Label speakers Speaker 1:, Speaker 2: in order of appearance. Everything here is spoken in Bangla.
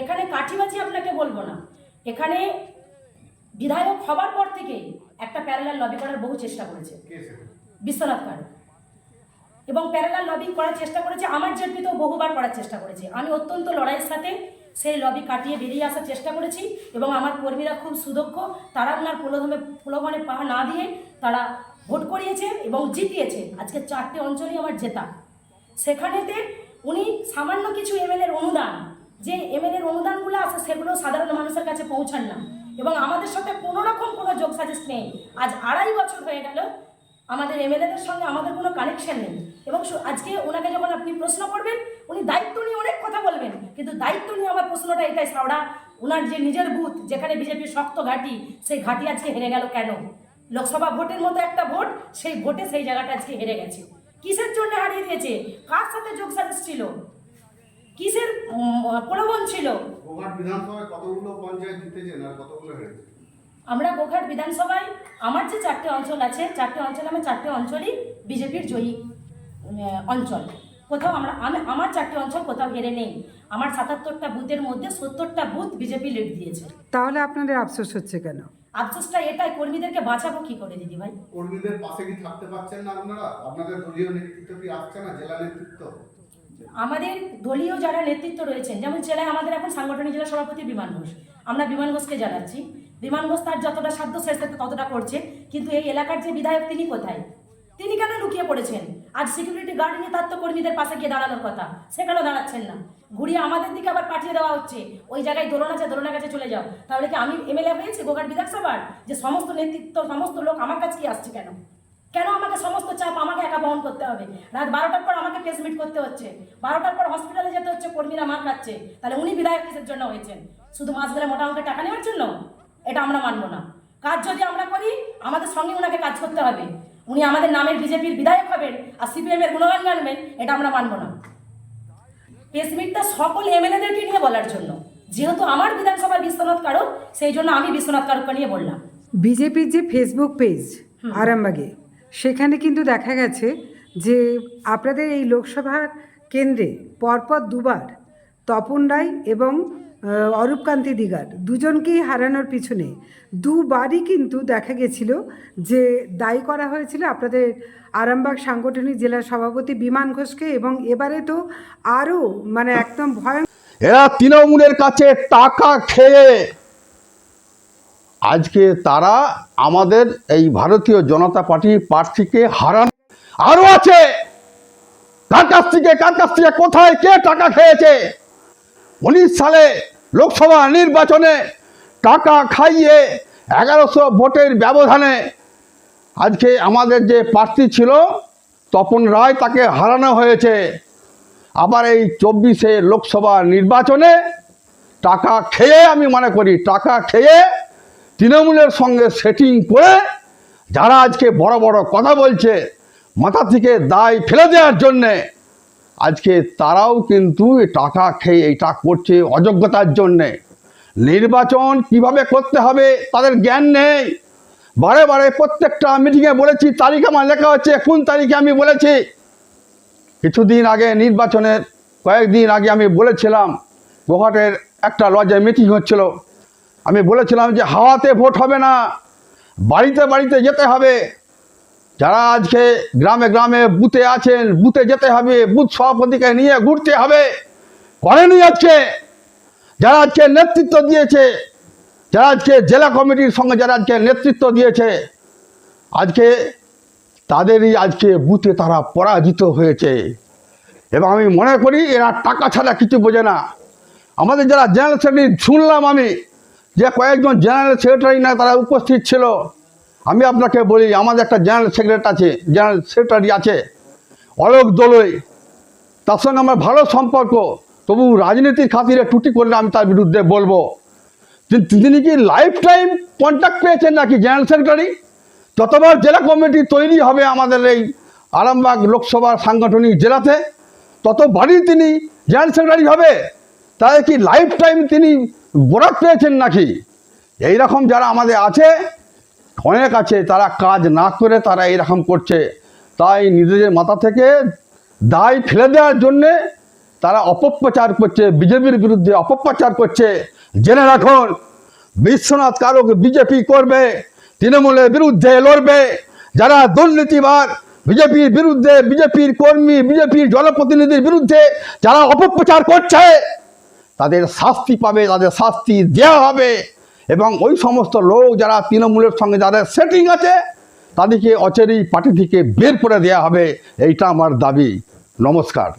Speaker 1: এখানে কাঠিবাজি আপনাকে বলব না। এখানে বিধায়ক হবার পর থেকে একটা প্যারালাল লবি করার বহু চেষ্টা করেছে। বিশ্বনাথ কার এবং প্যারালাল লবি করার চেষ্টা করেছে আমার জেপিতেও বহুবার করার চেষ্টা করেছে। আমি অত্যন্ত লড়াইয়ের সাথে সেই লবি কাটিয়ে বেরিয়ে আসার চেষ্টা করেছি এবং আমার কর্মীরা খুব সুদক্ষ তারা ওনার প্রলোভনে প্রলোভনে পা না দিয়ে তারা ভোট করিয়েছে এবং জিতিয়েছে। আজকে চারটে অঞ্চলই আমার জেতা। সেখানেতে উনি সামান্য কিছু এমএলএর অনুদান যে এমএলএর অনুদানগুলো আছে, সেগুলো সাধারণ মানুষের কাছে পৌঁছান না। এবং আমাদের সাথে কোনো রকম কোনো যোগ সাজেস্ট নেই। আজ আড়াই বছর হয়ে গেল, আমাদের এমএলএদের সঙ্গে আমাদের কোনো কানেকশন নেই। এবং আজকে ওনাকে যখন আপনি প্রশ্ন করবেন, উনি দায়িত্ব নিয়ে অনেক কথা বলবেন। কিন্তু দায়িত্ব নিয়ে আমার প্রশ্নটা এটাই সাওড়া ওনার যে নিজের বুথ, যেখানে বিজেপির শক্ত ঘাঁটি, সেই ঘাঁটি আজকে হেরে গেল কেন? লোকসভা ভোটের মতো একটা ভোট, সেই ভোটে সেই জায়গাটা আজকে হেরে গেছে। কিসের জন্য হারিয়ে দিয়েছে? কার সাথে যোগ সাজেস ছিল? কিসের প্রলোভন ছিল?
Speaker 2: গোঘাট বিধানসভায় কতগুলো পঞ্চায়েত জিতেছেন আর কতগুলো হেরেছেন?
Speaker 1: আমরা গোঘাট বিধানসভায় আমার যে চারটে অঞ্চল আছে চারটে অঞ্চল আমার চারটে অঞ্চলই বিজেপির জয়ী অঞ্চল। কোথাও আমরা আমি আমার চারটে অঞ্চল কোথাও হেরে নেই। আমার সাতাত্তরটা বুথের মধ্যে সত্তরটা বুথ বিজেপি লিড দিয়েছে।
Speaker 3: তাহলে আপনাদের আফসোস হচ্ছে কেন?
Speaker 1: আফসোসটা এটাই কর্মীদেরকে বাঁচাবো কি করে দিদি ভাই?
Speaker 2: কর্মীদের পাশে কি থাকতে পারছেন না আপনারা? আপনাদের দলীয় নেতৃত্ব কি আসছে না জেলা নেতৃত্ব?
Speaker 1: আমাদের দলীয় যারা নেতৃত্ব রয়েছেন, যেমন জেলায় আমাদের এখন সাংগঠনিক জেলা সভাপতি বিমান ঘোষ। আমরা বিমান ঘোষকে জানাচ্ছি। বিমান ঘোষ তার যতটা সাধ্য শেষ ততটা করছে, কিন্তু এই এলাকার যে বিধায়ক তিনি কোথায়? তিনি কেন লুকিয়ে পড়েছেন? আজ সিকিউরিটি গার্ড নিয়ে তার কর্মীদের পাশে গিয়ে দাঁড়ানোর কথা। সেখানেও দাঁড়াচ্ছেন না? ঘুরিয়ে আমাদের দিকে আবার পাঠিয়ে দেওয়া হচ্ছে। ওই জায়গায় দোলন আছে, দোলনের কাছে চলে যাও। তাহলে কি আমি এমএলএ হয়েছি গোঘাট বিধানসভার? যে সমস্ত নেতৃত্ব, সমস্ত লোক আমার কাছে কি আসছে কেন? কেন আমাকে সমস্ত চাপ আমাকে একা বহন করতে হবে? রাত বারোটার পর আমাকে প্রেস মিট করতে হচ্ছে। বারোটার পর হসপিটালে যেতে হচ্ছে কর্মীরা মার খাচ্ছে। তাহলে উনি বিধায়ক কিসের জন্য হয়েছেন? শুধু মাস গেলে মোটা অঙ্কের টাকা নেওয়ার জন্য? এটা আমরা মানবো না। কাজ যদি আমরা করি আমাদের সঙ্গে ওনাকে কাজ করতে হবে। উনি আমাদের নামের বিজেপির বিধায়ক হবেন আর সিপিএম এর গুণগান গানবেন এটা আমরা মানবো না। প্রেস মিটটা সকল এমএলএদেরকে নিয়ে বলার জন্য। যেহেতু আমার বিধানসভার বিশ্বনাথ কারক সেই জন্য আমি বিশ্বনাথ কারককে নিয়ে বললাম।
Speaker 3: বিজেপির যে ফেসবুক পেজ আরামবাগে সেখানে কিন্তু দেখা গেছে যে আপনাদের এই লোকসভার কেন্দ্রে পরপর দুবার তপন রায় এবং অরূপকান্তি দিগার দুজনকেই হারানোর পিছনে দুবারই কিন্তু দেখা গেছিল যে দায়ী করা হয়েছিল আপনাদের আরামবাগ সাংগঠনিক জেলা সভাপতি বিমান ঘোষকে এবং এবারে তো আরও মানে একদম ভয়ঙ্কর
Speaker 4: এরা তৃণমূলের কাছে টাকা খেয়ে আজকে তারা আমাদের এই ভারতীয় জনতা পার্টি প্রার্থীকে হারান। আরও আছে! কার কাছ থেকে, কার কাছ থেকে, কোথায়, কে টাকা খেয়েছে? উনিশ সালে লোকসভা নির্বাচনে টাকা খাইয়ে এগারোশো ভোটের ব্যবধানে আজকে আমাদের যে প্রার্থী ছিল, তপন রায় তাকে হারানো হয়েছে। আবার এই চব্বিশে লোকসভা নির্বাচনে টাকা খেয়ে আমি মনে করি, টাকা খেয়ে তৃণমূলের সঙ্গে সেটিং করে যারা আজকে বড় বড় কথা বলছে, মাথা থেকে দায় ফেলে দেওয়ার জন্যে, আজকে তারাও কিন্তু টাকা খেয়ে এইটা করছে অযোগ্যতার জন্যে। নির্বাচন কীভাবে করতে হবে তাদের জ্ঞান নেই। বারে বারে প্রত্যেকটা মিটিংয়ে বলেছি, তারিখ আমার লেখা হচ্ছে কোন তারিখে আমি বলেছি। কিছুদিন আগে নির্বাচনের, কয়েকদিন আগে আমি বলেছিলাম, গোহাটের একটা লজে মিটিং হচ্ছিল। আমি বলেছিলাম যে হাওয়াতে ভোট হবে না, বাড়িতে বাড়িতে যেতে হবে। যারা আজকে গ্রামে গ্রামে বুথে আছেন, বুথে যেতে হবে, বুথ সভাপতিকে নিয়ে ঘুরতে হবে, করেনি আজকে। যারা আজকে নেতৃত্ব দিয়েছে, যারা আজকে জেলা কমিটির সঙ্গে যারা আজকে নেতৃত্ব দিয়েছে, আজকে তাদেরই আজকে বুথে তারা পরাজিত হয়েছে। এবং আমি মনে করি এরা টাকা ছাড়া কিছু বোঝে না। আমাদের যারা জেনারেল সেক্রেটারি শুনলাম আমি যে কয়েকজন জেনারেল সেক্রেটারি না তারা উপস্থিত ছিল। আমি আপনাকে বলি, আমাদের একটা জেনারেল সেক্রেটারি আছে, জেনারেল সেক্রেটারি আছে, অলোক দোলই। তার সঙ্গে আমার ভালো সম্পর্ক, তবু রাজনীতির খাতিরে টুটি করলে আমি তার বিরুদ্ধে বলব। তিনি কি লাইফ টাইম কন্ট্যাক্ট পেয়েছেন নাকি জেনারেল সেক্রেটারি? যতবার জেলা কমিটি তৈরি হবে আমাদের এই আরামবাগ লোকসভার সাংগঠনিক জেলাতে, ততবারই তিনি জেনারেল সেক্রেটারি হবে। তাহলে কি লাইফ টাইম তিনি বরাত পেয়েছেন নাকি? এই রকম যারা আমাদের আছে, অনেক আছে, তারা কাজ না করে তারা এরকম করছে। তাই নিজেদের মাথা থেকে দায় ফেলে দেওয়ার জন্যে তারা অপপ্রচার করছে, বিজেপির বিরুদ্ধে অপপ্রচার করছে। জেনে রাখুন, বিশ্বনাথ কারক বিজেপি করবে, তৃণমূলের বিরুদ্ধে লড়বে। যারা দুর্নীতিবাদ বিজেপির বিরুদ্ধে, বিজেপির কর্মী, বিজেপির জনপ্রতিনিধির বিরুদ্ধে যারা অপপ্রচার করছে তাদের শাস্তি পাবে, তাদের শাস্তি দেওয়া হবে। এবং ওই সমস্ত লোক যারা তৃণমূলের সঙ্গে যাদের সেটিং আছে, তাদেরকে অচেরি পার্টি থেকে বের করে দেওয়া হবে। এইটা আমার দাবি। নমস্কার।